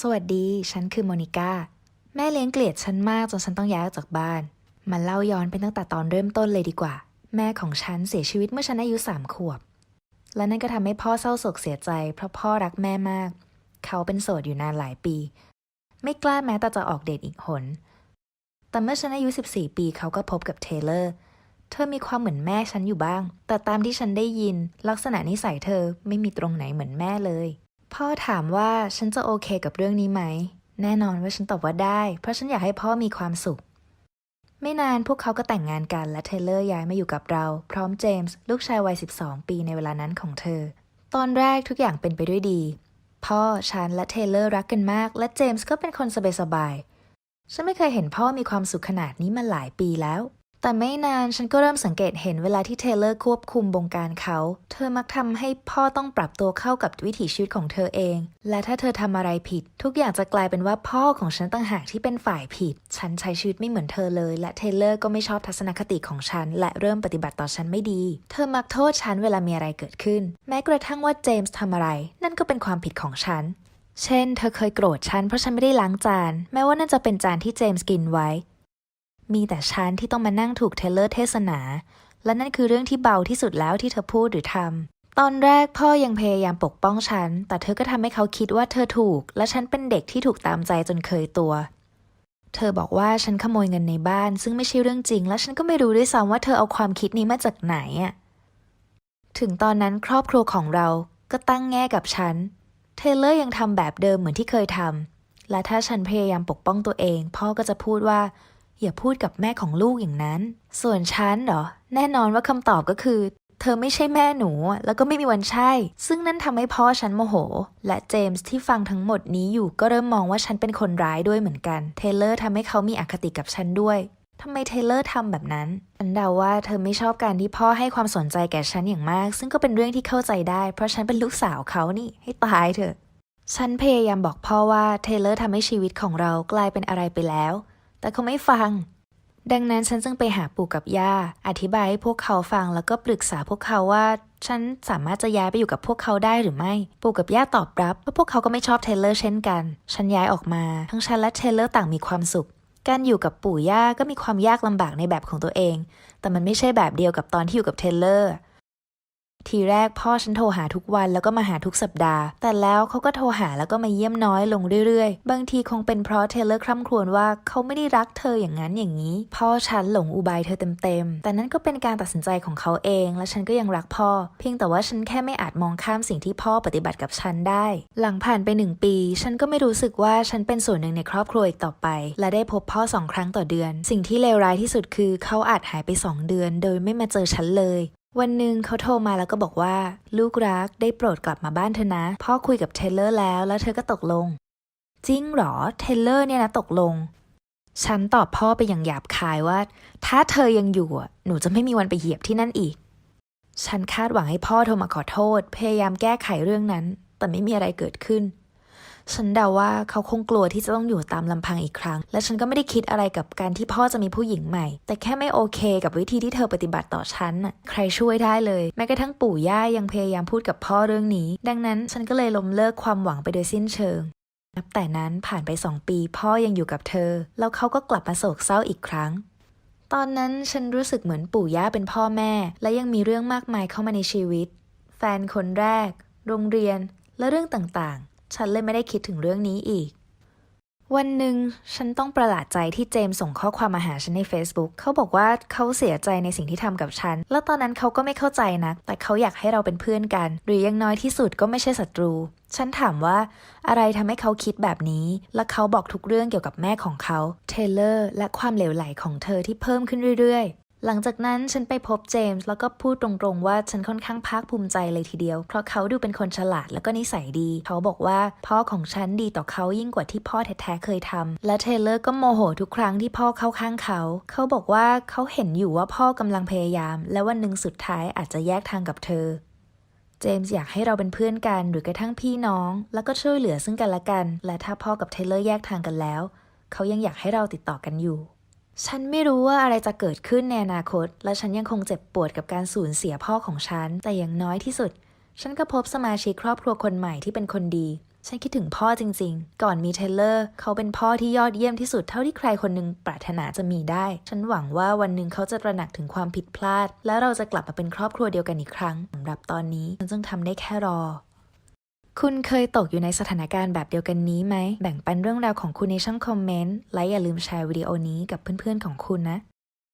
สวัสดี ฉันคือโมนิก้า แม่เลี้ยงเกลียดฉันมากจนฉันต้องย้ายออกจากบ้าน มาเล่าย้อนไปตั้งแต่ตอนเริ่มต้นเลยดีกว่า แม่ของฉันเสียชีวิตเมื่อฉันอายุสามขวบ และนั่นก็ทำให้พ่อเศร้าโศกเสียใจ เพราะพ่อรักแม่มาก เขาเป็นโสดอยู่นานหลายปี ไม่กล้าแม้แต่จะออกเดทอีกหน แต่เมื่อฉันอายุ 14 ปีเขาก็พบกับเทเลอร์ เธอมีความเหมือนแม่ฉันอยู่บ้าง แต่ตามที่ฉันได้ยิน ลักษณะนิสัยเธอไม่มีตรงไหนเหมือนแม่เลย พ่อถามว่าฉันจะโอเคกับเรื่องนี้ไหม แน่นอนว่าฉันตอบว่าได้ เพราะฉันอยากให้พ่อมีความสุข ไม่นานพวกเขาก็แต่งงานกันและเทเลอร์ย้ายมาอยู่กับเรา พร้อมเจมส์ลูกชายวัย 12 ปีในเวลานั้นของเธอ ตอนแรกทุกอย่างเป็นไปด้วยดี พ่อฉันและเทเลอร์รักกันมาก และเจมส์ก็เป็นคนสบายๆฉันไม่เคยเห็นพ่อมีความสุขขนาดนี้มาหลายปีแล้ว แต่ไม่นานฉันก็เริ่มสังเกตเห็นเวลาที่เทเลอร์ควบคุมบงการเขา เธอมักทำให้พ่อต้องปรับตัวเข้ากับวิถีชีวิตของเธอเอง และถ้าเธอทำอะไรผิด ทุกอย่างจะกลายเป็นว่าพ่อของฉันต่างหากที่เป็นฝ่ายผิด ฉันใช้ชีวิตไม่เหมือนเธอเลย และเทเลอร์ก็ไม่ชอบทัศนคติของฉัน และเริ่มปฏิบัติต่อฉันไม่ดี เธอมักโทษฉันเวลามีอะไรเกิดขึ้น แม้กระทั่งว่าเจมส์ทำอะไร นั่นก็เป็นความผิดของฉันเช่น เธอเคยโกรธฉันเพราะฉันไม่ได้ล้างจาน แม้ว่านั่นจะเป็นจานที่เจมส์กินไว้ มีแต่ฉันที่ต้องมานั่งถูกเทเลอร์เทศนา และนั่นคือเรื่องที่เบาที่สุดแล้วที่เธอพูดหรือทำตอนแรกพ่อยังพยายามปกป้องฉัน แต่เธอก็ทำให้เขาคิดว่าเธอถูก และฉันเป็นเด็กที่ถูกตามใจจนเคยตัว เธอบอกว่าฉันขโมยเงินในบ้าน ซึ่งไม่ใช่เรื่องจริง และฉันก็ไม่รู้ด้วยซ้ำว่าเธอเอาความคิดนี้มาจากไหนอะถึงตอนนั้นครอบครัวของเราก็ตั้งแง่กับฉัน เทเลอร์ยังทำแบบเดิมเหมือนที่เคยทำและถ้าฉันพยายามปกป้องตัวเอง พ่อก็จะพูดว่า อย่าพูดกับแม่ของลูกอย่างนั้น ส่วนฉันเหรอ แน่นอนว่าคำตอบก็คือ เธอไม่ใช่แม่หนู แล้วก็ไม่มีวันใช่ ซึ่งนั่นทำให้พ่อฉันโมโห และเจมส์ที่ฟังทั้งหมดนี้อยู่ก็เริ่มมองว่าฉันเป็นคนร้ายด้วยเหมือนกัน เทเลอร์ทำให้เขามีอคติกับฉันด้วยทำไมเทเลอร์ทำแบบนั้น ฉันเดาว่าเธอไม่ชอบการที่พ่อให้ความสนใจแก่ฉันอย่างมาก ซึ่งก็เป็นเรื่องที่เข้าใจได้ เพราะฉันเป็นลูกสาวเขานี่ ให้ตายเถอะ ฉันพยายามบอกพ่อว่าเทเลอร์ทำให้ชีวิตของเรากลายเป็นอะไรไปแล้ว แต่เขาไม่ฟัง ดังนั้นฉันจึงไปหาปู่กับย่า อธิบายให้พวกเขาฟังแล้วก็ปรึกษาพวกเขาว่า ฉันสามารถจะย้ายไปอยู่กับพวกเขาได้หรือไม่ ปู่กับย่าตอบรับว่าพวกเขาก็ไม่ชอบเทเลอร์เช่นกัน ฉันย้ายออกมา ทั้งฉันและเทเลอร์ต่างมีความสุข การอยู่กับปู่ย่าก็มีความยากลำบากในแบบของตัวเอง แต่มันไม่ใช่แบบเดียวกับตอนที่อยู่กับเทเลอร์ ทีแรกพ่อฉันโทรหาทุกวันแล้วก็มาหาทุกสัปดาห์ แต่แล้วเขาก็โทรหาแล้วก็มาเยี่ยมน้อยลงเรื่อยๆ บางทีคงเป็นเพราะเทเลอร์คร่ำครวญว่าเขาไม่ได้รักเธออย่างนั้นอย่างนี้ พ่อฉันหลงอุบายเธอเต็มๆ แต่นั่นก็เป็นการตัดสินใจของเขาเอง และฉันก็ยังรักพ่อ เพียงแต่ว่าฉันแค่ไม่อาจมองข้ามสิ่งที่พ่อปฏิบัติกับฉันได้ หลังผ่านไปหนึ่งปี ฉันก็ไม่รู้สึกว่าฉันเป็นส่วนหนึ่งในครอบครัวอีกต่อไป และได้พบพ่อสองครั้งต่อเดือน สิ่งที่เลวร้ายที่สุดคือเขาอาจหายไปสองเดือน โดยไม่มาเจอฉันเลย วันหนึ่งเขาโทรมาแล้วก็บอกว่า ลูกรักได้โปรดกลับมาบ้านเธอนะ พ่อคุยกับเทเลอร์แล้ว แล้วเธอก็ตกลง จริงเหรอเทเลอร์เนี่ยนะตกลง ฉันตอบพ่อไปอย่างหยาบคายว่า ถ้าเธอยังอยู่หนูจะไม่มีวันไปเหยียบที่นั่นอีก ฉันคาดหวังให้พ่อโทรมาขอโทษ พยายามแก้ไขเรื่องนั้น แต่ไม่มีอะไรเกิดขึ้น ฉันเดาว่าเขาคงกลัวที่จะต้องอยู่ตามลำพังอีกครั้ง และฉันก็ไม่ได้คิดอะไรกับการที่พ่อจะมีผู้หญิงใหม่ แต่แค่ไม่โอเคกับวิธีที่เธอปฏิบัติต่อฉันน่ะใครช่วยได้เลย แม้กระทั่งปู่ย่ายังพยายามพูดกับพ่อเรื่องนี้ ดังนั้นฉันก็เลยล้มเลิกความหวังไปโดยสิ้นเชิงนับแต่นั้นผ่านไปสองปี พ่อยังอยู่กับเธอ แล้วเขาก็กลับมาโศกเศร้าอีกครั้ง ตอนนั้นฉันรู้สึกเหมือนปู่ย่าเป็นพ่อแม่ และยังมีเรื่องมากมายเข้ามาในชีวิต แฟนคนแรก โรงเรียนและเรื่องต่าง ฉันเลยไม่ได้คิดถึงเรื่องนี้อีก วันหนึ่งฉันต้องประหลาดใจที่เจมส่งข้อความมาหาฉันใน Facebook เขาบอกว่าเขาเสียใจในสิ่งที่ทำกับฉัน แล้วตอนนั้นเขาก็ไม่เข้าใจนะแต่เขาอยากให้เราเป็นเพื่อนกัน หรืออยังน้อยที่สุดก็ไม่ใช่ศัตรู ฉันถามว่าอะไรทำให้เขาคิดแบบนี้ และเขาบอกทุกเรื่องเกี่ยวกับแม่ของเขา เทเลอร์ และความเหลวไหลของเธอที่เพิ่มขึ้นเรื่อยๆ หลังจากนั้นฉันไปพบเจมส์แล้วก็พูดตรงๆว่าฉันค่อนข้างภาคภูมิใจเลยทีเดียว เพราะเขาดูเป็นคนฉลาดแล้วก็นิสัยดี เขาบอกว่าพ่อของฉันดีต่อเขายิ่งกว่าที่พ่อแท้ๆเคยทำและเทเลอร์ก็โมโหทุกครั้งที่พ่อเข้าข้างเขา เขาบอกว่าเขาเห็นอยู่ว่าพ่อกำลังพยายาม และวันหนึ่งสุดท้ายอาจจะแยกทางกับเธอเจมส์อยากให้เราเป็นเพื่อนกันหรือกระทั่งพี่น้อง แล้วก็ช่วยเหลือซึ่งกันและกัน และถ้าพ่อกับเทเลอร์แยกทางกันแล้ว เขายังอยากให้เราติดต่อกันอยู่ ฉันไม่รู้ว่าอะไรจะเกิดขึ้นในอนาคต และฉันยังคงเจ็บปวดกับการสูญเสียพ่อของฉัน แต่อย่างน้อยที่สุด ฉันก็พบสมาชิกครอบครัวคนใหม่ที่เป็นคนดี ฉันคิดถึงพ่อจริงๆ ก่อนมีเทเลอร์ เขาเป็นพ่อที่ยอดเยี่ยมที่สุดเท่าที่ใครคนหนึ่งปรารถนาจะมีได้ ฉันหวังว่าวันหนึ่งเขาจะตระหนักถึงความผิดพลาด และเราจะกลับมาเป็นครอบครัวเดียวกันอีกครั้งสำหรับตอนนี้ฉันจึงทำได้แค่รอ คุณเคยตกอยู่ในสถานการณ์แบบเดียวกันนี้ไหม แบ่งปันเรื่องราวของคุณในช่องคอมเมนต์ และอย่าลืมแชร์วิดีโอนี้กับเพื่อนๆของคุณนะ